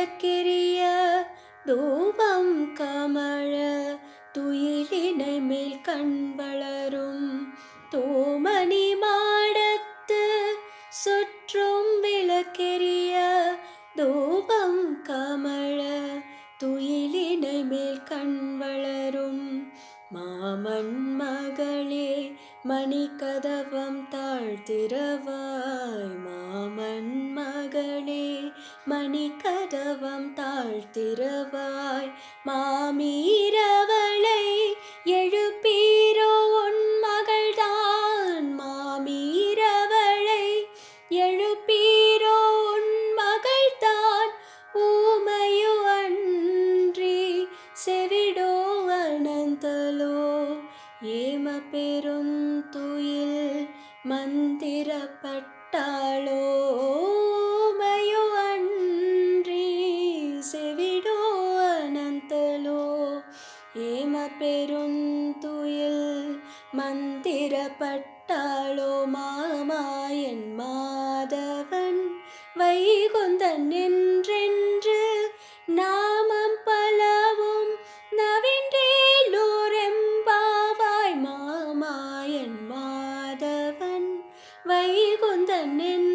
மலக்கிரிய தூபம் கமழ துயிலினை மேல் கண் வளரும். தோமணி மாடத்து சுற்றும் விளக்கெரிய தூபம் கமழ துயிலினை மேல் கண் வளரும். மாமன் மகளே மணி தாழ்த்திரவாய் மாமன் மணி மணிக்கதவம் தாழ்த்திரவாய். மாமீரவளை எழுப்பீரோ உன் மகள்தான். மாமீரவளை எழுப்பீரோ உன் மகள்தான். ஊமையோ அன்றி செவிடோ அனந்தலோ. ஏம பெருந்துயில் மந்திரப்பட்டாளோ. பெருந்துயில் மந்திரப்பட்டாளோ மாமாயன் மாதவன்? வைகுந்தன் நின்றென்று நாமம் பலவும் நவின்றேலோரெம்பாவாய் மாமாயன் மாதவன்? வைகுந்தன் நின்று